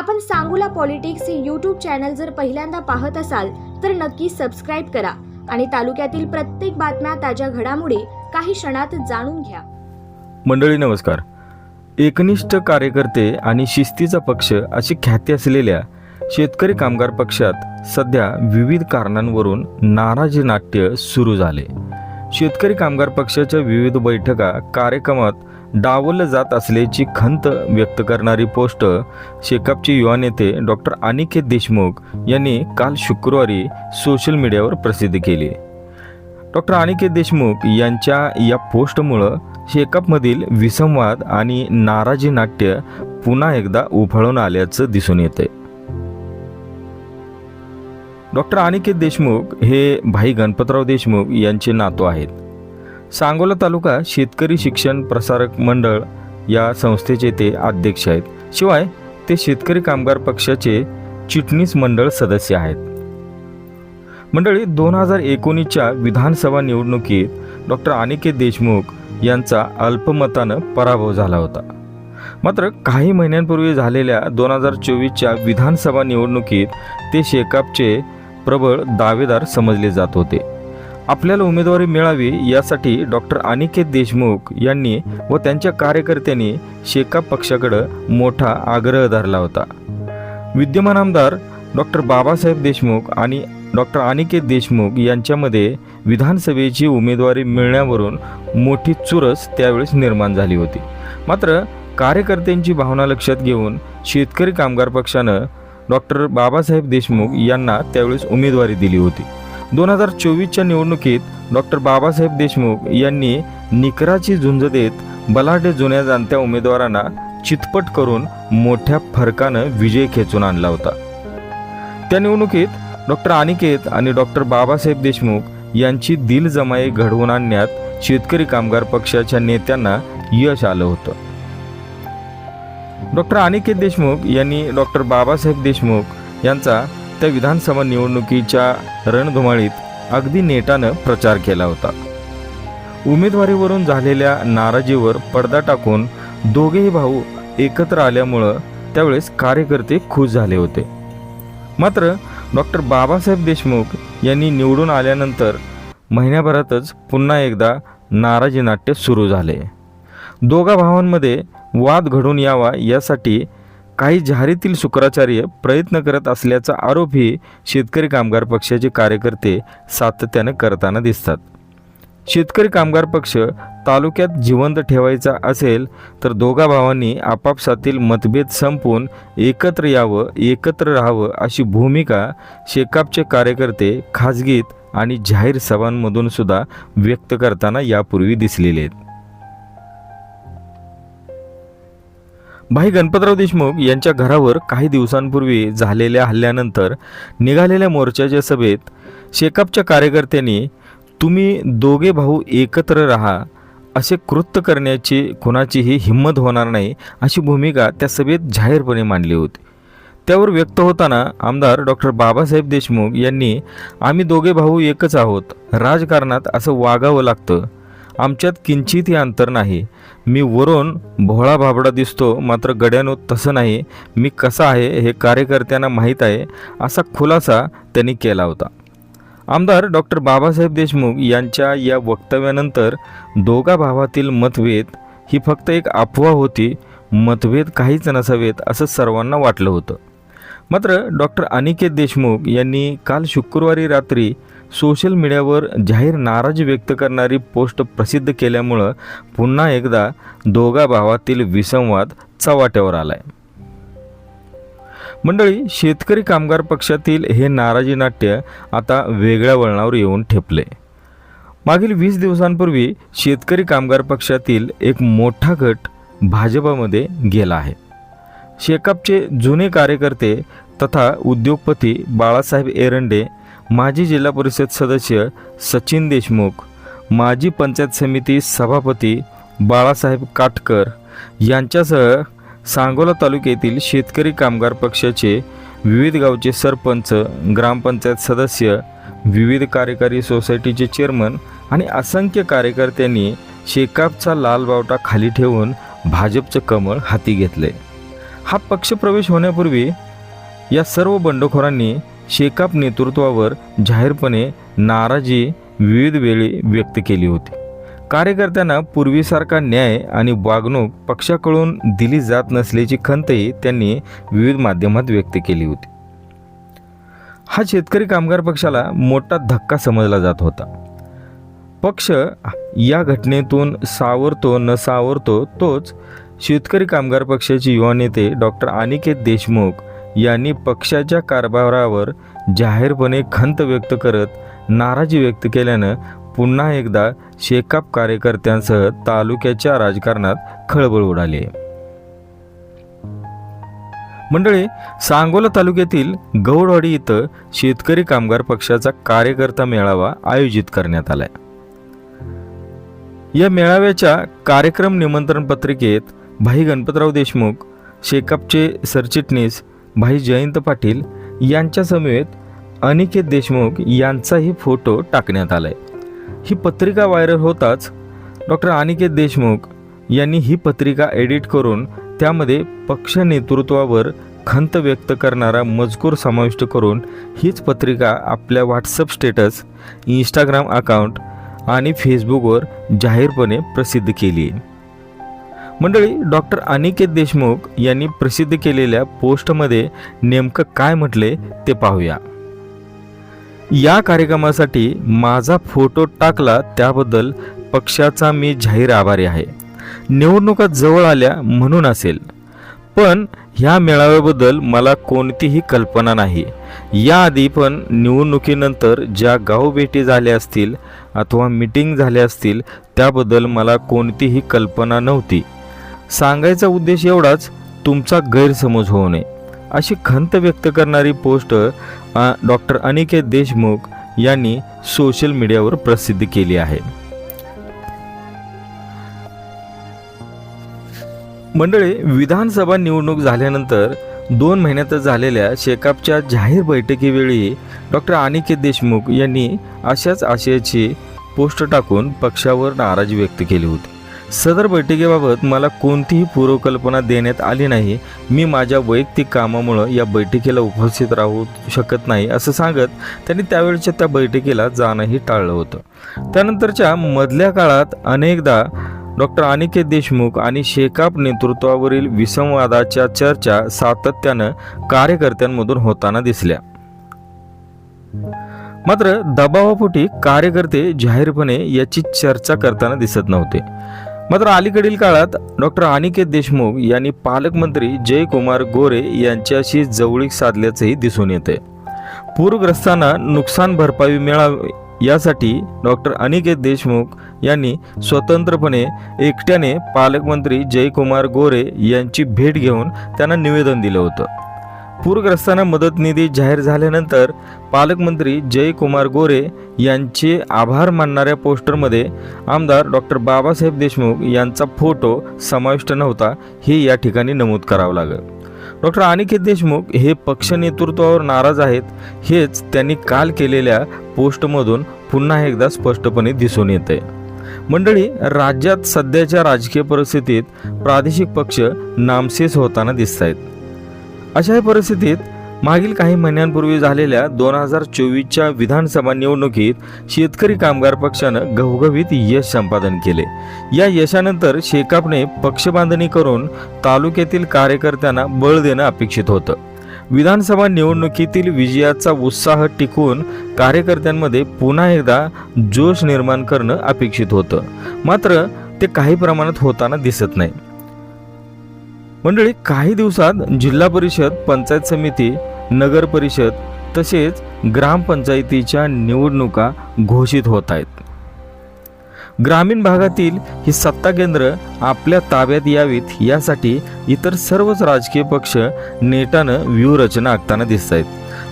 आपण सांगूला पॉलिटिक्स हे यूट्यूब चॅनल जर पहिल्यांदा पाहत असाल तर नक्की सबस्क्राईब करा आणि तालुक्यातील प्रत्येक बातम्या ताज्या घडामोडी काही क्षणात जाणून घ्या. मंडळी नमस्कार. एकनिष्ठ कार्यकर्ते आणि शिस्तीचा पक्ष अशी ख्याती असलेल्या शेतकरी कामगार पक्षात सध्या विविध कारणांवरून नाराजी नाट्य सुरू झाले. शेतकरी कामगार पक्षाच्या विविध बैठका कार्यक्रमात डावलं जात असल्याची खंत व्यक्त करणारी पोस्ट शेकापचे युवा नेते डॉक्टर अनिकेत देशमुख यांनी काल शुक्रवारी सोशल मीडियावर प्रसिद्ध केली. डॉक्टर अनिकेत देशमुख यांच्या या पोस्टमुळं शेकापमधील विसंवाद आणि नाराजी नाट्य पुन्हा एकदा उफाळून आल्याचं दिसून येते डॉक्टर अनिकेत देशमुख हे भाई गणपतराव देशमुख यांचे नातू आहेत. सांगोला तालुका शेतकरी शिक्षण प्रसारक मंडळ या संस्थेचे ते अध्यक्ष आहेत. शिवाय ते शेतकरी कामगार पक्षाचे चिटणीस मंडळ सदस्य आहेत. मंडळी दोन हजार एकोणीसच्या विधानसभा निवडणुकीत डॉक्टर अनिकेत देशमुख यांचा अल्पमतानं पराभव झाला होता. मात्र काही महिन्यांपूर्वी झालेल्या दोन हजार चोवीसच्या विधानसभा निवडणुकीत ते शेकापचे प्रबळ दावेदार समजले जात होते. आपल्याला उमेदवारी मिळावी यासाठी डॉक्टर अनिकेत देशमुख यांनी व त्यांच्या कार्यकर्त्यांनी शेकाप पक्षाकडं मोठा आग्रह धरला होता. विद्यमान आमदार डॉक्टर बाबासाहेब देशमुख आणि डॉक्टर अनिकेत देशमुख यांच्यामध्ये विधानसभेची उमेदवारी मिळण्यावरून मोठी चुरस त्यावेळेस निर्माण झाली होती. मात्र कार्यकर्त्यांची भावना लक्षात घेऊन शेतकरी कामगार पक्षानं डॉक्टर बाबासाहेब देशमुख यांना त्यावेळेस उमेदवारी दिली होती. दोन हजार चोवीसच्या निवडणुकीत डॉक्टर बाबासाहेब देशमुख यांनी निकराची झुंज देत बलाढ्य जुन्या जाणत्या उमेदवारांना चितपट करून मोठ्या फरकानं विजय खेचून आणला होता. त्या निवडणुकीत डॉक्टर अनिकेत आणि डॉक्टर बाबासाहेब देशमुख यांची दिलजमाई घडवून आणण्यात शेतकरी कामगार पक्षाच्या नेत्यांना यश आलं होतं. डॉक्टर अनिकेत देशमुख यांनी डॉक्टर बाबासाहेब देशमुख यांचा त्या विधानसभा निवडणुकीच्या रणधुमाळीत अगदी नेटानं प्रचार केला होता. उमेदवारीवरून झालेल्या नाराजीवर पडदा टाकून दोघेही भाऊ एकत्र आल्यामुळं त्यावेळेस कार्यकर्ते खुश झाले होते. मात्र डॉक्टर बाबासाहेब देशमुख यांनी निवडून आल्यानंतर महिन्याभरातच पुन्हा एकदा नाराजी नाट्य सुरू झाले. दोघा भावांमध्ये वाद घडून यावा यासाठी काही झारीतील शुक्राचार्य प्रयत्न करत असल्याचा आरोपही शेतकरी कामगार पक्षाचे कार्यकर्ते सातत्यानं करताना दिसतात. शेतकरी कामगार पक्ष तालुक्यात जिवंत ठेवायचा असेल तर दोघा भावांनी आपापसातील मतभेद संपून एकत्र यावं एकत्र राहावं अशी भूमिका शेकापचे कार्यकर्ते खाजगीत आणि जाहीर सभांमधून सुद्धा व्यक्त करताना यापूर्वी दिसलेले आहेत. भाई गणपतराव देशमुख यांच्या घरावर काही दिवसांपूर्वी झालेल्या हल्ल्यानंतर निघालेल्या मोर्चाच्या सभेत शेकापच्या कार्यकर्त्यांनी तुम्ही दोघे भाऊ एकत्र राहा असे कृत्य करण्याची कुणाचीही हिंमत होणार नाही अशी भूमिका त्या सभेत जाहीरपणे मांडली होती. त्यावर व्यक्त होताना आमदार डॉक्टर बाबासाहेब देशमुख यांनी आम्ही दोघे भाऊ एकच आहोत राजकारणात असं वागावं लागतं. आमच्यात किंचितही अंतर नाही. मी वरून भोळा भाबडा दिसतो मात्र गड्यानो तसं नाही. मी कसा आहे हे कार्यकर्त्यांना माहीत आहे असा खुलासा त्यांनी केला होता. आमदार डॉक्टर बाबासाहेब देशमुख यांच्या या वक्तव्यानंतर दोघा भावातील मतभेद ही फक्त एक अफवा होती मतभेद काहीच नसावेत असं सर्वांना वाटलं होतं. मात्र डॉक्टर अनिकेत देशमुख यांनी काल शुक्रवारी रात्री सोशल मीडियावर जाहीर नाराजी व्यक्त करणारी पोस्ट प्रसिद्ध केल्यामुळं पुन्हा एकदा दोघा भावातील विसंवाद चव्हाट्यावर आलाय. मंडळी शेतकरी कामगार पक्षातील हे नाराजी नाट्य आता वेगळ्या वळणावर येऊन ठेपले. मागील वीस दिवसांपूर्वी शेतकरी कामगार पक्षातील एक मोठा गट भाजपामध्ये गेला आहे. शेकापचे जुने कार्यकर्ते तथा उद्योगपती बाळासाहेब एरंडे माजी जिल्हा परिषद सदस्य सचिन देशमुख माजी पंचायत समिती सभापती बाळासाहेब काटकर यांच्यासह सांगोला तालुक्यातील शेतकरी कामगार पक्षाचे विविध गावचे सरपंच ग्रामपंचायत सदस्य विविध कार्यकारी सोसायटीचे चेअरमन आणि असंख्य कार्यकर्त्यांनी शेकापचा लाल बावटा खाली ठेवून भाजपचं कमळ हाती घेतले हा पक्षप्रवेश होण्यापूर्वी या सर्व बंडखोरांनी शेकाप नेतृत्वावर जाहीरपणे नाराजी विविध वेळी व्यक्त केली होती. कार्यकर्त्यांना पूर्वीसारखा न्याय आणि वागणूक पक्षाकडून दिली जात नसल्याची खंतही त्यांनी विविध माध्यमात व्यक्त केली होती. हा शेतकरी कामगार पक्षाला मोठा धक्का समजला जात होता. पक्ष या घटनेतून सावरतो न सावरतो तोच शेतकरी कामगार पक्षाचे युवा नेते डॉक्टर अनिकेत देशमुख यांनी पक्षाच्या कारभारावर जाहीरपणे खंत व्यक्त करत नाराजी व्यक्त केल्यानं पुन्हा एकदा शेकाप कार्यकर्त्यांसह तालुक्याच्या राजकारणात खळबळ उडाली. आहे मंडळी सांगोला तालुक्यातील गौडवाडी इथं शेतकरी कामगार पक्षाचा कार्यकर्ता मेळावा आयोजित करण्यात आलाय. या मेळाव्याच्या कार्यक्रम निमंत्रण पत्रिकेत भाई गणपतराव देशमुख शेकापचे सरचिटणीस भाई जयंत पाटील यांच्यासमवेत अनिकेत देशमुख यांचाही फोटो टाकण्यात आला आहे ही पत्रिका व्हायरल होताच डॉक्टर अनिकेत देशमुख यांनी ही पत्रिका एडिट करून त्यामध्ये पक्ष नेतृत्वावर खंत व्यक्त करणारा मजकूर समाविष्ट करून हीच पत्रिका आपल्या व्हॉट्सअप स्टेटस इंस्टाग्राम अकाउंट आणि फेसबुकवर जाहीरपणे प्रसिद्ध केली आहे मंडळी डॉक्टर अनिकेत देशमुख यांनी प्रसिद्ध केलेल्या पोस्टमध्ये नेमकं काय म्हटले ते पाहूया. या कार्यक्रमासाठी माझा फोटो टाकला त्याबद्दल पक्षाचा मी जाहीर आभारी आहे. निवडणुका जवळ आल्या म्हणून असेल. पण ह्या मेळाव्याबद्दल मला कोणतीही कल्पना नाही. याआधी पण निवडणुकीनंतर ज्या गावभेटी झाल्या असतील अथवा मिटिंग झाल्या असतील त्याबद्दल मला कोणतीही कल्पना नव्हती. सांगायचा उद्देश एवढाच तुमचा गैरसमज होऊ नये. अशी खंत व्यक्त करणारी पोस्ट डॉक्टर अनिकेत देशमुख यांनी सोशल मीडियावर प्रसिद्ध केली आहे. मंडळी विधानसभा निवडणूक झाल्यानंतर दोन महिन्यातच झालेल्या शेकापच्या जाहीर बैठकीवेळी डॉक्टर अनिकेत देशमुख यांनी अशाच आशयाची पोस्ट टाकून पक्षावर नाराजी व्यक्त केली होती. सदर बैठकीबाबत मला कोणतीही पूर्वकल्पना देण्यात आली नाही. मी माझ्या वैयक्तिक कामामुळं या बैठकीला उपस्थित राहू शकत नाही असं सांगत त्यांनी त्यावेळच्या त्या बैठकीला जाणंही टाळलं होतं. त्यानंतरच्या मधल्या काळात अनेकदा डॉक्टर अनिकेत देशमुख आणि शेकाप नेतृत्वावरील विसंवादाच्या चर्चा सातत्यानं कार्यकर्त्यांमधून होताना दिसल्या. मात्र दबावापोटी कार्यकर्ते जाहीरपणे याची चर्चा करताना दिसत नव्हते. मात्र अलीकडील काळात डॉक्टर अनिकेत देशमुख यांनी पालकमंत्री जयकुमार गोरे यांच्याशी जवळीक साधल्याचंही दिसून येते पूरग्रस्तांना नुकसान भरपाई मिळावी यासाठी डॉक्टर अनिकेत देशमुख यांनी स्वतंत्रपणे एकट्याने पालकमंत्री जयकुमार गोरे यांची भेट घेऊन त्यांना निवेदन दिलं होतं. पूरग्रस्तांना मदत निधी जाहीर झाल्यानंतर पालकमंत्री जयकुमार गोरे यांचे आभार मानणाऱ्या पोस्टरमध्ये आमदार डॉक्टर बाबासाहेब देशमुख यांचा फोटो समाविष्ट नव्हता हे या ठिकाणी नमूद करावं लागलं. डॉक्टर अनिकेत देशमुख हे पक्ष नेतृत्वावर नाराज आहेत हेच त्यांनी काल केलेल्या पोस्टमधून पुन्हा एकदा स्पष्टपणे दिसून येते मंडळी राज्यात सध्याच्या राजकीय परिस्थितीत प्रादेशिक पक्ष नामशेष होताना दिसत आहेत अशा या परिस्थितीत मागील काही महिन्यांपूर्वी झालेल्या दोन हजार चोवीसच्या विधानसभा निवडणुकीत शेतकरी कामगार पक्षानं घवघवीत यश संपादन केले. या यशानंतर शेकापने पक्षबांधणी करून तालुक्यातील कार्यकर्त्यांना बळ देणं अपेक्षित होतं. विधानसभा निवडणुकीतील विजयाचा उत्साह टिकून कार्यकर्त्यांमध्ये पुन्हा एकदा जोश निर्माण करणं अपेक्षित होतं. मात्र ते काही प्रमाणात होताना दिसत नाही. मंडळी काही दिवसात जिल्हा परिषद पंचायत समिती नगर परिषद तसेच ग्रामपंचायतीच्या निवडणुका घोषित होत आहेत. ग्रामीण भागातील ही सत्ता केंद्र आपल्या ताब्यात यावीत यासाठी इतर सर्वच राजकीय पक्ष नेटानं व्यूहरचना आखताना दिसत आहेत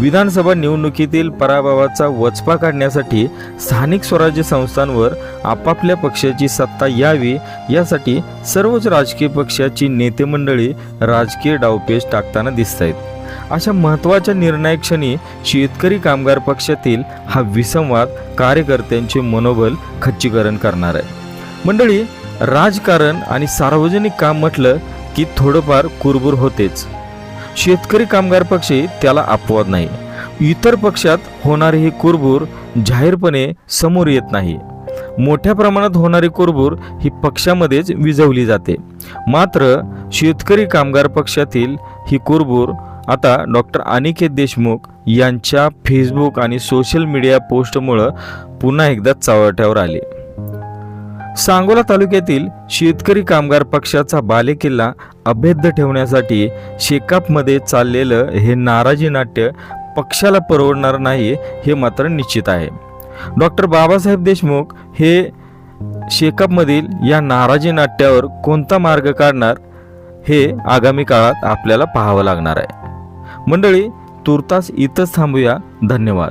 विधानसभा निवडणुकीतील पराभवाचा वचपा काढण्यासाठी स्थानिक स्वराज्य संस्थांवर आपापल्या पक्षाची सत्ता यावी यासाठी सर्वच राजकीय पक्षाची नेते मंडळी राजकीय डावपेच टाकताना दिसत आहेत अशा महत्त्वाच्या निर्णायक क्षणी शेतकरी कामगार पक्षातील हा विसंवाद कार्यकर्त्यांचे मनोबल खच्चीकरण करणार आहे. मंडळी राजकारण आणि सार्वजनिक काम म्हटलं की थोडंफार कुरबुर होतेच. शेतकरी कामगार पक्षी त्याला अपवाद नाही. इतर पक्षात होणारी ही कुरबूर जाहीरपणे समोर येत नाही. मोठ्या प्रमाणात होणारी कुरबूर ही पक्षामध्येच विझवली जाते. मात्र शेतकरी कामगार पक्षातील ही कुरबूर आता डॉक्टर अनिकेत देशमुख यांच्या फेसबुक आणि सोशल मीडिया पोस्टमुळं पुन्हा एकदा चावट्यावर आले. सांगोला तालुक्यातील शेतकरी कामगार पक्षाचा बालेकिल्ला अभेद्य ठेवण्यासाठी शेकापमध्ये चाललेलं हे नाराजी नाट्य पक्षाला परवडणार नाही हे मात्र निश्चित आहे. डॉक्टर बाबासाहेब देशमुख हे शेकापमधील या नाराजी नाट्यावर कोणता मार्ग काढणार हे आगामी काळात आपल्याला पाहावं लागणार आहे. मंडळी तुर्तास इथंच थांबूया. धन्यवाद.